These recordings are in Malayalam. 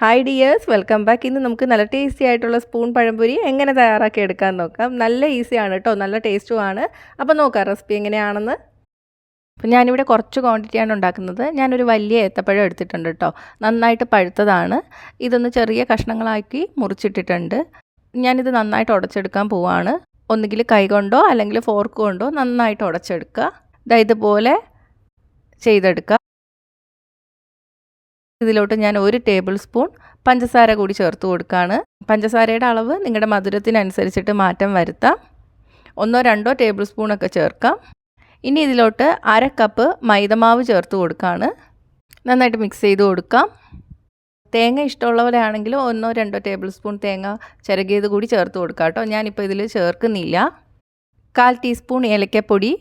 ഹായ് ഡിയേഴ്സ് വെൽക്കം ബാക്ക് ഇന്ന് നമുക്ക് നല്ല ടേസ്റ്റി ആയിട്ടുള്ള സ്പൂൺ പഴംപൊരി എങ്ങനെ തയ്യാറാക്കി എടുക്കാൻ നോക്കാം. നല്ല ഈസിയാണ് കേട്ടോ നല്ല ടേസ്റ്റുമാണ് അപ്പോൾ നോക്കാം റെസിപ്പി എങ്ങനെയാണെന്ന്. അപ്പം ഞാനിവിടെ കുറച്ച് ക്വാണ്ടിറ്റിയാണ് ഉണ്ടാക്കുന്നത്. ഞാനൊരു വലിയ ഏത്തപ്പഴം എടുത്തിട്ടുണ്ട് കേട്ടോ നന്നായിട്ട് പഴുത്തതാണ്. ഇതൊന്ന് ചെറിയ കഷ്ണങ്ങളാക്കി മുറിച്ചിട്ടിട്ടുണ്ട്. ഞാനിത് നന്നായിട്ട് ഉടച്ചെടുക്കാൻ പോവാണ്. ഒന്നുകിൽ കൈ കൊണ്ടോ അല്ലെങ്കിൽ ഫോർക്ക് കൊണ്ടോ നന്നായിട്ട് ഉടച്ചെടുക്കുക. ഇതാ ഇതുപോലെ ചെയ്തെടുക്കുക. ഇതിലോട്ട് ഞാൻ ഒരു ടേബിൾ സ്പൂൺ പഞ്ചസാര കൂടി ചേർത്ത് കൊടുക്കുകയാണ് പഞ്ചസാരയുടെ അളവ് നിങ്ങളുടെ മധുരത്തിനനുസരിച്ചിട്ട് മാറ്റം വരുത്താം. ഒന്നോ രണ്ടോ ടേബിൾ സ്പൂണൊക്കെ ചേർക്കാം. ഇനി ഇതിലോട്ട് അര കപ്പ് മൈദമാവ് ചേർത്ത് കൊടുക്കുകയാണ് നന്നായിട്ട് മിക്സ് ചെയ്ത് കൊടുക്കാം. തേങ്ങ ഇഷ്ടമുള്ളവരാണെങ്കിൽ ഒന്നോ രണ്ടോ ടേബിൾ സ്പൂൺ തേങ്ങ ചിരകിയത് കൂടി ചേർത്ത് കൊടുക്കാം കേട്ടോ. ഞാനിപ്പോൾ ഇതിൽ ചേർക്കുന്നില്ല. കാൽ ടീസ്പൂൺ ഏലക്കപ്പൊടി.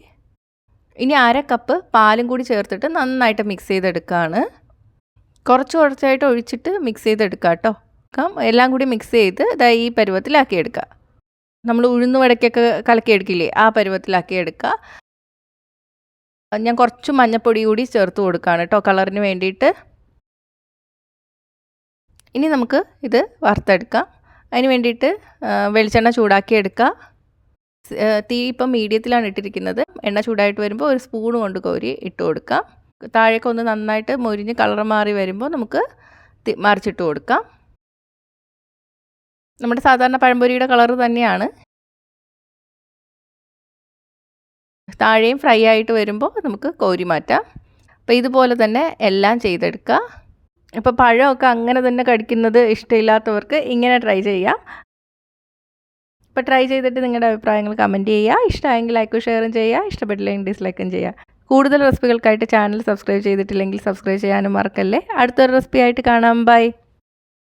ഇനി അര കപ്പ് പാലും കൂടി ചേർത്തിട്ട് നന്നായിട്ട് മിക്സ് ചെയ്തെടുക്കുകയാണ് കുറച്ച് കുറച്ചായിട്ട് ഒഴിച്ചിട്ട് മിക്സ് ചെയ്തെടുക്കുക കേട്ടോ എല്ലാം കൂടി മിക്സ് ചെയ്ത് ഇതാ ഈ പരുവത്തിലാക്കി എടുക്കുക നമ്മൾ ഉഴുന്ന് വടക്കൊക്കെ കലക്കി എടുക്കില്ലേ ആ പരുവത്തിലാക്കി എടുക്കുക ഞാൻ കുറച്ച് മഞ്ഞപ്പൊടി കൂടി ചേർത്ത് കൊടുക്കുകയാണ് കേട്ടോ കളറിന് വേണ്ടിയിട്ട്. ഇനി നമുക്ക് ഇത് വറുത്തെടുക്കാം. അതിന് വേണ്ടിയിട്ട് വെളിച്ചെണ്ണ ചൂടാക്കി എടുക്കുക തീ ഇപ്പം മീഡിയത്തിലാണ് ഇട്ടിരിക്കുന്നത്. എണ്ണ ചൂടായിട്ട് വരുമ്പോൾ ഒരു സ്പൂൺ കൊണ്ട് കോരി ഇട്ട് കൊടുക്കാം. താഴേക്ക് ഒന്ന് നന്നായിട്ട് മൊരിഞ്ഞ് കളർ മാറി വരുമ്പോൾ നമുക്ക് മറിച്ചിട്ട് കൊടുക്കാം. നമ്മുടെ സാധാരണ പഴംപൊരിയുടെ കളർ തന്നെയാണ്. താഴെയും ഫ്രൈ ആയിട്ട് വരുമ്പോൾ നമുക്ക് കോരി മാറ്റാം. അപ്പോൾ ഇതുപോലെ തന്നെ എല്ലാം ചെയ്തെടുക്കുക. ഇപ്പോൾ പഴമൊക്കെ അങ്ങനെ തന്നെ കടിക്കുന്നത് ഇഷ്ടമില്ലാത്തവർക്ക് ഇങ്ങനെ ട്രൈ ചെയ്യാം. അപ്പോൾ ട്രൈ ചെയ്തിട്ട് നിങ്ങളുടെ അഭിപ്രായങ്ങൾ കമന്റ് ചെയ്യുക. ഇഷ്ടമായെങ്കിൽ ലൈക്കും ഷെയറും ചെയ്യുക. ഇഷ്ടപ്പെട്ടില്ലെങ്കിൽ ഡിസ്ലൈക്കും ചെയ്യുക. കൂടുതൽ റെസിപ്പികൾക്കായിട്ട് ചാനൽ സബ്സ്ക്രൈബ് ചെയ്തിട്ടില്ലെങ്കിൽ സബ്സ്ക്രൈബ് ചെയ്യാനും മറക്കല്ലേ. അടുത്തൊരു റെസിപ്പി ആയിട്ട് കാണാം. ബൈ.